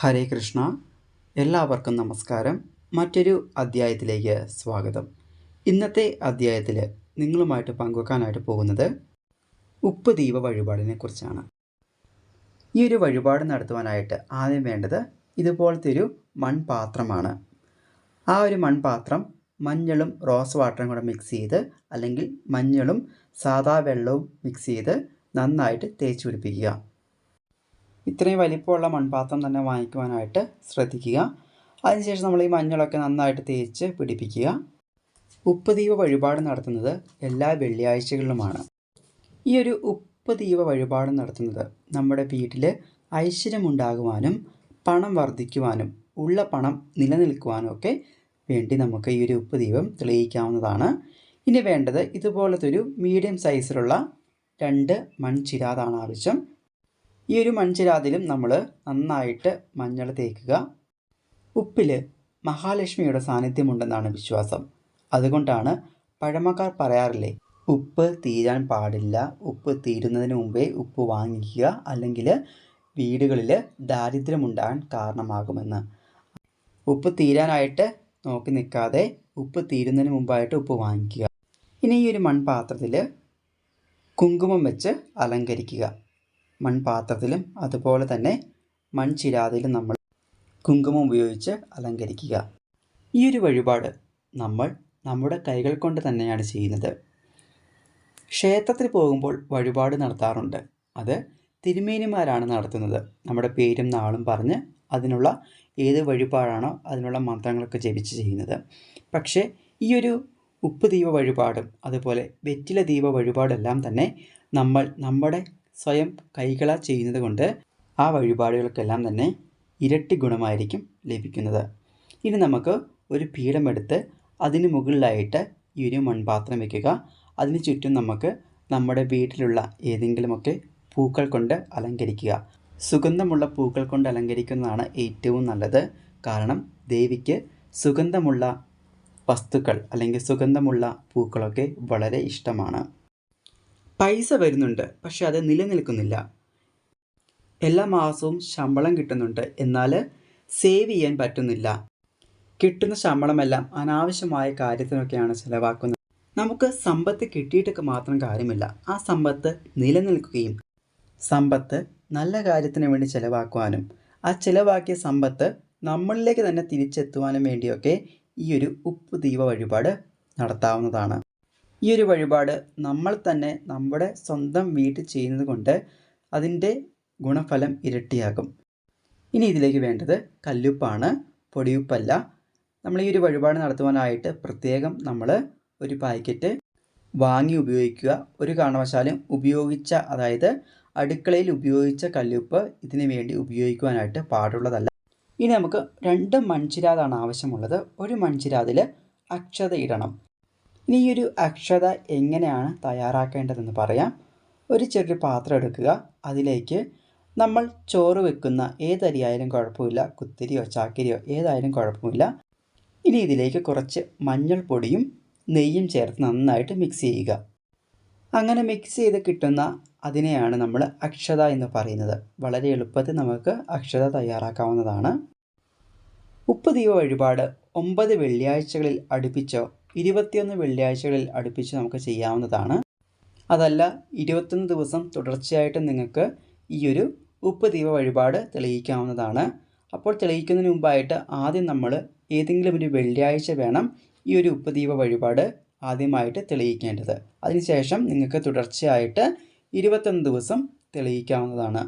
ഹരേ കൃഷ്ണ. എല്ലാവർക്കും നമസ്കാരം. മറ്റൊരു അധ്യായത്തിലേക്ക് സ്വാഗതം. ഇന്നത്തെ അധ്യായത്തിൽ നിങ്ങളുമായിട്ട് പങ്കുവെക്കാനായിട്ട് പോകുന്നത് ഉപ്പ് ദീപ വഴിപാടിനെ കുറിച്ചാണ്. ഈ ഒരു വഴിപാട് നടത്തുവാനായിട്ട് ആദ്യം വേണ്ടത് ഇതുപോലത്തെ ഒരു മൺപാത്രമാണ്. ആ ഒരു മൺപാത്രം മഞ്ഞളും റോസ് വാട്ടറും കൂടെ മിക്സ് ചെയ്ത് അല്ലെങ്കിൽ മഞ്ഞളും സാദാ വെള്ളവും മിക്സ് ചെയ്ത് നന്നായിട്ട് തേച്ച് പിടിപ്പിക്കുക. ഇത്രയും വലിപ്പമുള്ള മൺപാത്രം തന്നെ വാങ്ങിക്കുവാനായിട്ട് ശ്രദ്ധിക്കുക. അതിനുശേഷം നമ്മൾ ഈ മഞ്ഞളൊക്കെ നന്നായിട്ട് തേച്ച് പിടിപ്പിക്കുക. ഉപ്പ് ദീപ വഴിപാട് നടത്തുന്നത് എല്ലാ വെള്ളിയാഴ്ചകളിലുമാണ്. ഈ ഒരു ഉപ്പ് ദീപ വഴിപാട് നടത്തുന്നത് നമ്മുടെ വീട്ടിൽ ഐശ്വര്യമുണ്ടാകുവാനും പണം വർദ്ധിക്കുവാനും ഉള്ള പണം നിലനിൽക്കുവാനും ഒക്കെ വേണ്ടി നമുക്ക് ഈ ഒരു ഉപ്പ് ദീപം തെളിയിക്കാവുന്നതാണ്. ഇനി വേണ്ടത് ഇതുപോലത്തെ ഒരു മീഡിയം സൈസിലുള്ള രണ്ട് മൺചിരാതാണ് ആവശ്യം. ഈ ഒരു മൺചിരാതിലും നമ്മൾ നന്നായിട്ട് മഞ്ഞൾ തേക്കുക. ഉപ്പിൽ മഹാലക്ഷ്മിയുടെ സാന്നിധ്യമുണ്ടെന്നാണ് വിശ്വാസം. അതുകൊണ്ടാണ് പഴമക്കാർ പറയാറില്ലേ ഉപ്പ് തീരാൻ പാടില്ല. ഉപ്പ് തീരുന്നതിന് മുമ്പേ ഉപ്പ് വാങ്ങിക്കുക. അല്ലെങ്കിൽ വീടുകളിൽ ദാരിദ്ര്യമുണ്ടാകാൻ കാരണമാകുമെന്ന്. ഉപ്പ് തീരാനായിട്ട് നോക്കി നിൽക്കാതെ ഉപ്പ് തീരുന്നതിന് മുമ്പായിട്ട് ഉപ്പ് വാങ്ങിക്കുക. ഇനി ഈ ഒരു മൺപാത്രത്തിൽ കുങ്കുമം വെച്ച് അലങ്കരിക്കുക. മൺപാത്രത്തിലും അതുപോലെ തന്നെ മൺചിരാതിലും നമ്മൾ കുങ്കുമം ഉപയോഗിച്ച് അലങ്കരിക്കുക. ഈ ഒരു വഴിപാട് നമ്മൾ നമ്മുടെ കൈകൾ കൊണ്ട് തന്നെയാണ് ചെയ്യുന്നത്. ക്ഷേത്രത്തിൽ പോകുമ്പോൾ വഴിപാട് നടത്താറുണ്ട്. അത് തിരുമേനിമാരാണ് നടത്തുന്നത്. നമ്മുടെ പേരും നാളും പറഞ്ഞ് അതിനുള്ള ഏത് വഴിപാടാണോ അതിനുള്ള മന്ത്രങ്ങളൊക്കെ ജപിച്ച് ചെയ്യുന്നത്. പക്ഷേ ഈ ഒരു ഉപ്പ് ദീപ വഴിപാടും അതുപോലെ വെറ്റില ദീപ വഴിപാടെല്ലാം തന്നെ നമ്മൾ നമ്മുടെ സ്വയം കൈകളാൽ ചെയ്യുന്നത് കൊണ്ട് ആ വഴിപാടുകൾക്കെല്ലാം തന്നെ ഇരട്ടി ഗുണമായിരിക്കും ലഭിക്കുന്നത്. ഇനി നമുക്ക് ഒരു പീഠമെടുത്ത് അതിന് മുകളിലായിട്ട് ഈ ഒരു മൺപാത്രം വയ്ക്കുക അതിന് ചുറ്റും നമുക്ക് നമ്മുടെ വീട്ടിലുള്ള ഏതെങ്കിലുമൊക്കെ പൂക്കൾ കൊണ്ട് അലങ്കരിക്കുക. സുഗന്ധമുള്ള പൂക്കൾ കൊണ്ട് അലങ്കരിക്കുന്നതാണ് ഏറ്റവും നല്ലത്. കാരണം ദേവിക്ക് സുഗന്ധമുള്ള വസ്തുക്കൾ അല്ലെങ്കിൽ സുഗന്ധമുള്ള പൂക്കളൊക്കെ വളരെ ഇഷ്ടമാണ്. പൈസ വരുന്നുണ്ട് പക്ഷെ അത് നിലനിൽക്കുന്നില്ല. എല്ലാ മാസവും ശമ്പളം കിട്ടുന്നുണ്ട് എന്നാൽ സേവ് ചെയ്യാൻ പറ്റുന്നില്ല. കിട്ടുന്ന ശമ്പളമെല്ലാം അനാവശ്യമായ കാര്യത്തിനൊക്കെയാണ് ചിലവാക്കുന്നത്. നമുക്ക് സമ്പത്ത് കിട്ടിയിട്ടൊക്കെ മാത്രം കാര്യമില്ല. ആ സമ്പത്ത് നിലനിൽക്കുകയും സമ്പത്ത് നല്ല കാര്യത്തിന് വേണ്ടി ചിലവാക്കുവാനും ആ ചിലവാക്കിയ സമ്പത്ത് നമ്മളിലേക്ക് തന്നെ തിരിച്ചെത്തുവാനും വേണ്ടിയൊക്കെ ഈ ഒരു ഉപ്പ് ദീപ വഴിപാട് നടത്താവുന്നതാണ്. ഈ ഒരു വഴിപാട് നമ്മൾ തന്നെ നമ്മുടെ സ്വന്തം വീട്ടിൽ ചെയ്യുന്നത് കൊണ്ട് അതിന്റെ ഗുണഫലം ഇരട്ടിയാകും. ഇനി ഇതിലേക്ക് വേണ്ടത് കല്ലുപ്പാണ് പൊടിയുപ്പല്ല. നമ്മൾ ഈ ഒരു വഴിപാട് നടത്തുവാനായിട്ട് പ്രത്യേകം നമ്മൾ ഒരു പാക്കറ്റ് വാങ്ങി ഉപയോഗിക്കുക. ഒരു കാരണവശാലും ഉപയോഗിച്ച അതായത് അടുക്കളയിൽ ഉപയോഗിച്ച കല്ലുപ്പ് ഇതിനു വേണ്ടി ഉപയോഗിക്കുവാനായിട്ട് പാടുള്ളതല്ല. ഇനി നമുക്ക് രണ്ട് മൺചിരാതാണ് ആവശ്യമുള്ളത്. ഒരു മൺചിരാതിൽ അക്ഷത ഇടണം. ഇനി ഈ ഒരു അക്ഷത എങ്ങനെയാണ് തയ്യാറാക്കേണ്ടതെന്ന് പറയാം. ഒരു ചെറിയ പാത്രം എടുക്കുക. അതിലേക്ക് നമ്മൾ ചോറ് വെക്കുന്ന ഏതരിയായാലും കുഴപ്പമില്ല. കുത്തിരിയോ ചാക്കരിയോ ഏതായാലും കുഴപ്പമില്ല. ഇനി ഇതിലേക്ക് കുറച്ച് മഞ്ഞൾപ്പൊടിയും നെയ്യും ചേർത്ത് നന്നായിട്ട് മിക്സ് ചെയ്യുക. അങ്ങനെ മിക്സ് ചെയ്ത് കിട്ടുന്ന അതിനെയാണ് നമ്മൾ അക്ഷത എന്ന് പറയുന്നത്. വളരെ എളുപ്പത്തിൽ നമുക്ക് അക്ഷത തയ്യാറാക്കാവുന്നതാണ്. ഉപ്പ് ദീപ വഴിപാട് ഒമ്പത് വെള്ളിയാഴ്ചകളിൽ അടുപ്പിച്ചോ ഇരുപത്തിയൊന്ന് വെള്ളിയാഴ്ചകളിൽ അടുപ്പിച്ച് നമുക്ക് ചെയ്യാവുന്നതാണ്. അതല്ല ഇരുപത്തൊന്ന് ദിവസം തുടർച്ചയായിട്ട് നിങ്ങൾക്ക് ഈ ഒരു ഉപ്പ് ദീപ വഴിപാട് തെളിയിക്കാവുന്നതാണ്. അപ്പോൾ തെളിയിക്കുന്നതിന് മുമ്പായിട്ട് ആദ്യം നമ്മൾ ഏതെങ്കിലും ഒരു വെള്ളിയാഴ്ച വേണം ഈ ഒരു ഉപ്പ് ദീപ വഴിപാട് ആദ്യമായിട്ട് തെളിയിക്കേണ്ടത്. അതിനുശേഷം നിങ്ങൾക്ക് തുടർച്ചയായിട്ട് ഇരുപത്തൊന്ന് ദിവസം തെളിയിക്കാവുന്നതാണ്.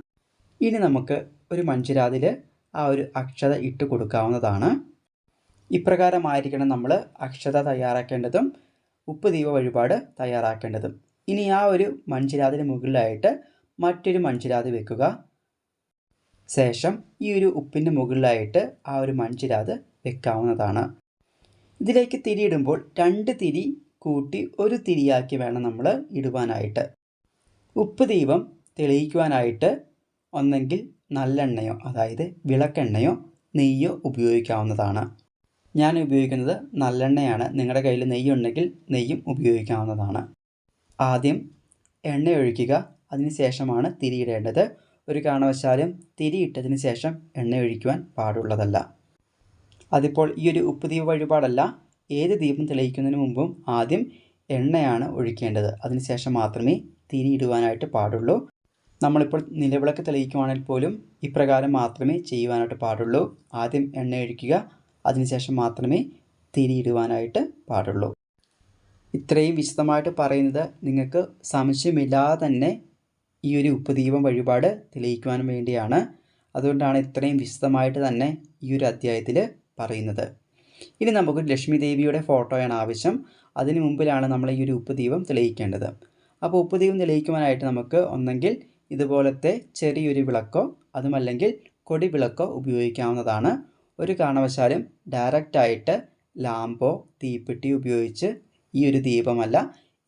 ഇനി നമുക്ക് ഒരു മഞ്ചരാതിൽ ആ ഒരു അക്ഷത ഇട്ട് കൊടുക്കാവുന്നതാണ്. ഇപ്രകാരമായിരിക്കണം നമ്മൾ അക്ഷത തയ്യാറാക്കേണ്ടതും ഉപ്പ് ദീപ വഴിപാട് തയ്യാറാക്കേണ്ടതും. ഇനി ആ ഒരു മൺചിരാതിന് മുകളിലായിട്ട് മറ്റൊരു മൺചിരാത് വെക്കുക. ശേഷം ഈ ഒരു ഉപ്പിന്റെ മുകളിലായിട്ട് ആ ഒരു മൺചിരാത് വെക്കാവുന്നതാണ്. ഇതിലേക്ക് തിരിയിടുമ്പോൾ രണ്ട് തിരി കൂട്ടി ഒരു തിരിയാക്കി വേണം നമ്മൾ ഇടുവാനായിട്ട്. ഉപ്പ് ദീപം തെളിയിക്കുവാനായിട്ട് ഒന്നെങ്കിൽ നല്ലെണ്ണയോ അതായത് വിളക്കെണ്ണയോ നെയ്യോ ഉപയോഗിക്കാവുന്നതാണ്. ഞാൻ ഉപയോഗിക്കുന്നത് നല്ലെണ്ണയാണ്. നിങ്ങളുടെ കയ്യിൽ നെയ്യുണ്ടെങ്കിൽ നെയ്യും ഉപയോഗിക്കാവുന്നതാണ്. ആദ്യം എണ്ണ ഒഴിക്കുക. അതിനുശേഷമാണ് തിരിയിടേണ്ടത് ഒരു കാരണവശാലും തിരിയിട്ടതിന് ശേഷം എണ്ണ ഒഴിക്കുവാൻ പാടുള്ളതല്ല. അതിപ്പോൾ ഈ ഒരു ഉപ്പ് ദീപ വഴിപാടല്ല. ഏത് ദീപം തെളിയിക്കുന്നതിന് മുമ്പും ആദ്യം എണ്ണയാണ് ഒഴിക്കേണ്ടത്. അതിനുശേഷം മാത്രമേ തിരിയിടുവാനായിട്ട് പാടുള്ളൂ. നമ്മളിപ്പോൾ നിലവിളക്ക് തെളിയിക്കുവാണെങ്കിൽ പോലും ഇപ്രകാരം മാത്രമേ ചെയ്യുവാനായിട്ട് പാടുള്ളൂ. ആദ്യം എണ്ണ ഒഴിക്കുക. അതിനുശേഷം മാത്രമേ തിരിയിടുവാനായിട്ട് പാടുള്ളൂ. ഇത്രയും വിശദമായിട്ട് പറയുന്നത് നിങ്ങൾക്ക് സംശയമില്ലാതെ തന്നെ ഈ ഒരു ഉപ്പുദീപം വഴിപാട് തെളിയിക്കുവാൻ വേണ്ടിയാണ്. അതുകൊണ്ടാണ് ഇത്രയും വിശദമായിട്ട് തന്നെ ഈ ഒരു അധ്യായത്തിൽ പറയുന്നത്. ഇനി നമുക്ക് ലക്ഷ്മി ദേവിയുടെ ഫോട്ടോയാണ് ആവശ്യം. അതിന് മുമ്പിലാണ് നമ്മൾ ഈ ഒരു ഉപ്പുദീപം തെളിയിക്കേണ്ടത്. അപ്പോൾ ഉപ്പുദീപം തെളിയിക്കുവാനായിട്ട് നമുക്ക് ഒന്നെങ്കിൽ ഇതുപോലത്തെ ചെറിയൊരു വിളക്കോ അതുമല്ലെങ്കിൽ കൊടി വിളക്കോ ഉപയോഗിക്കാവുന്നതാണ്. ഒരു കാരണവശാലും ഡയറക്റ്റായിട്ട് ലാമ്പോ തീപ്പെട്ടി ഉപയോഗിച്ച് ഈ ഒരു ദീപമല്ല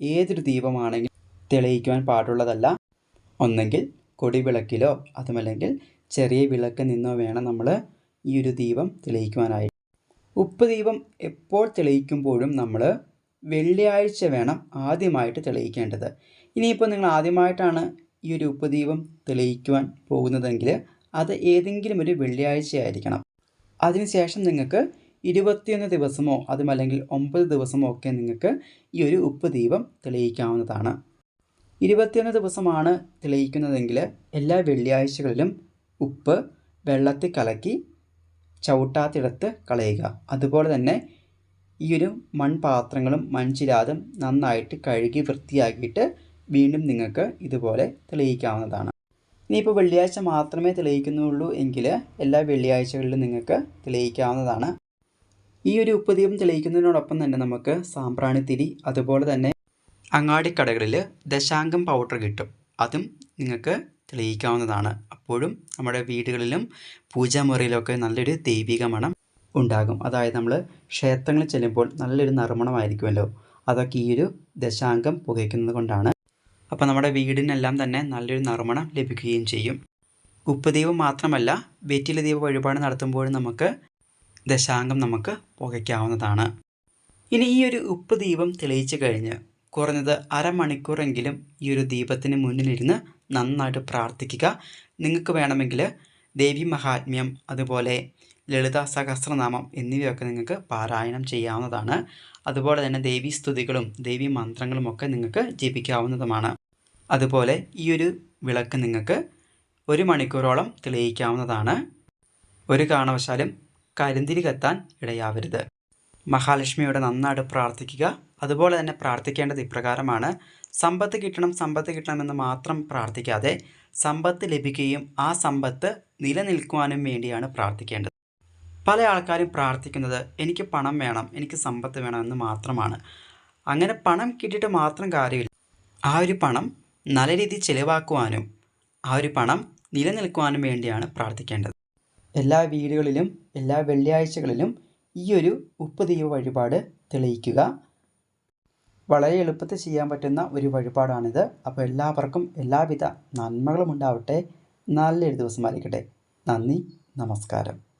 ഏതൊരു ദീപമാണെങ്കിലും തെളിയിക്കുവാൻ പാടുള്ളതല്ല. ഒന്നെങ്കിൽ കൊടിവിളക്കിലോ അതുമല്ലെങ്കിൽ ചെറിയ വിളക്ക് നിന്നോ വേണം നമ്മൾ ഈ ഒരു ദീപം തെളിയിക്കുവാനായിട്ട് ഉപ്പ് ദീപം എപ്പോൾ തെളിയിക്കുമ്പോഴും നമ്മൾ വെള്ളിയാഴ്ച വേണം ആദ്യമായിട്ട് തെളിയിക്കേണ്ടത്. ഇനിയിപ്പോൾ നിങ്ങൾ ആദ്യമായിട്ടാണ് ഈ ഒരു ഉപ്പ് ദീപം തെളിയിക്കുവാൻ പോകുന്നതെങ്കിൽ അത് ഏതെങ്കിലും ഒരു വെള്ളിയാഴ്ച ആയിരിക്കണം അതിനുശേഷം നിങ്ങൾക്ക് ഇരുപത്തിയൊന്ന് ദിവസമോ അതുമല്ലെങ്കിൽ ഒമ്പത് ദിവസമോ ഒക്കെ നിങ്ങൾക്ക് ഈ ഒരു ഉപ്പ് ദീപം തെളിയിക്കാവുന്നതാണ്. ഇരുപത്തിയൊന്ന് ദിവസമാണ് തെളിയിക്കുന്നതെങ്കിൽ എല്ലാ വെള്ളിയാഴ്ചകളിലും ഉപ്പ് വെള്ളത്തിൽ കലക്കി ചവിട്ടാത്തിടത്ത് കളയുക. അതുപോലെ തന്നെ ഈ ഒരു മൺപാത്രങ്ങളും മൺചിരാതും നന്നായിട്ട് കഴുകി വൃത്തിയാക്കിയിട്ട് വീണ്ടും നിങ്ങൾക്ക് ഇതുപോലെ തെളിയിക്കാവുന്നതാണ്. ഇനിയിപ്പോൾ വെള്ളിയാഴ്ച മാത്രമേ തെളിയിക്കുന്നുള്ളൂ എങ്കിൽ എല്ലാ വെള്ളിയാഴ്ചകളിലും നിങ്ങൾക്ക് തെളിയിക്കാവുന്നതാണ്. ഈ ഒരു ഉപ്പുദീപം തെളിയിക്കുന്നതിനോടൊപ്പം തന്നെ നമുക്ക് സാമ്പ്രാണിത്തിരി അതുപോലെ തന്നെ അങ്ങാടിക്കടകളിൽ ദശാംഗം പൗഡർ കിട്ടും. അതും നിങ്ങൾക്ക് തെളിയിക്കാവുന്നതാണ്. അപ്പോഴും നമ്മുടെ വീടുകളിലും പൂജാമുറിയിലൊക്കെ നല്ലൊരു ദൈവിക മണം ഉണ്ടാകും. അതായത് നമ്മൾ ക്ഷേത്രങ്ങളിൽ ചെല്ലുമ്പോൾ നല്ലൊരു നറുമണമായിരിക്കുമല്ലോ. അതൊക്കെ ഈ ഒരു ദശാംഗം പുകയ്ക്കുന്നത് കൊണ്ടാണ് അപ്പോൾ നമ്മുടെ വീടിനെല്ലാം തന്നെ നല്ലൊരു നറുമണം ലഭിക്കുകയും ചെയ്യും. ഉപ്പ് ദീപം മാത്രമല്ല വെറ്റില ദീപ വഴിപാട് നടത്തുമ്പോഴും നമുക്ക് ദശാംഗം നമുക്ക് പുകയ്ക്കാവുന്നതാണ്. ഇനി ഈ ഒരു ഉപ്പ് ദീപം തെളിയിച്ചു കഴിഞ്ഞ് കുറഞ്ഞത് അരമണിക്കൂറെങ്കിലും ഈ ഒരു ദീപത്തിന് മുന്നിലിരുന്ന് നന്നായിട്ട് പ്രാർത്ഥിക്കുക. നിങ്ങൾക്ക് വേണമെങ്കിൽ ദേവി മഹാത്മ്യം അതുപോലെ ലളിത സഹസ്രനാമം എന്നിവയൊക്കെ നിങ്ങൾക്ക് പാരായണം ചെയ്യാവുന്നതാണ്. അതുപോലെ തന്നെ ദേവി സ്തുതികളും ദേവി മന്ത്രങ്ങളും ഒക്കെ നിങ്ങൾക്ക് ജപിക്കാവുന്നതുമാണ്. അതുപോലെ ഈ ഒരു വിളക്ക് നിങ്ങൾക്ക് ഒരു മണിക്കൂറോളം തെളിയിക്കാവുന്നതാണ്. ഒരു കാരണവശാലും കരിന്തിരി കത്താൻ ഇടയാവരുത്. മഹാലക്ഷ്മിയോട് നന്നായിട്ട് പ്രാർത്ഥിക്കുക. അതുപോലെ തന്നെ പ്രാർത്ഥിക്കേണ്ടത് ഇപ്രകാരമാണ്. സമ്പത്ത് കിട്ടണം സമ്പത്ത് കിട്ടണമെന്ന് മാത്രം പ്രാർത്ഥിക്കാതെ സമ്പത്ത് ലഭിക്കുകയും ആ സമ്പത്ത് നിലനിൽക്കുവാനും വേണ്ടിയാണ് പ്രാർത്ഥിക്കേണ്ടത്. പല ആൾക്കാരും പ്രാർത്ഥിക്കുന്നത് എനിക്ക് പണം വേണം എനിക്ക് സമ്പത്ത് വേണമെന്ന് മാത്രമാണ്. അങ്ങനെ പണം കിട്ടിയിട്ട് മാത്രം കാര്യമില്ല. ആ ഒരു പണം നല്ല രീതിയിൽ ചിലവാക്കുവാനും ആ ഒരു പണം നിലനിൽക്കുവാനും വേണ്ടിയാണ് പ്രാർത്ഥിക്കേണ്ടത്. എല്ലാ വീടുകളിലും എല്ലാ വെള്ളിയാഴ്ചകളിലും ഈ ഒരു ഉപ്പ് ദൈവ വഴിപാട് തെളിയിക്കുക. വളരെ എളുപ്പത്തിൽ ചെയ്യാൻ പറ്റുന്ന ഒരു വഴിപാടാണിത്. അപ്പോൾ എല്ലാവർക്കും എല്ലാവിധ നന്മകളും ഉണ്ടാവട്ടെ. നല്ലൊരു ദിവസമായിരിക്കട്ടെ നന്ദി നമസ്കാരം.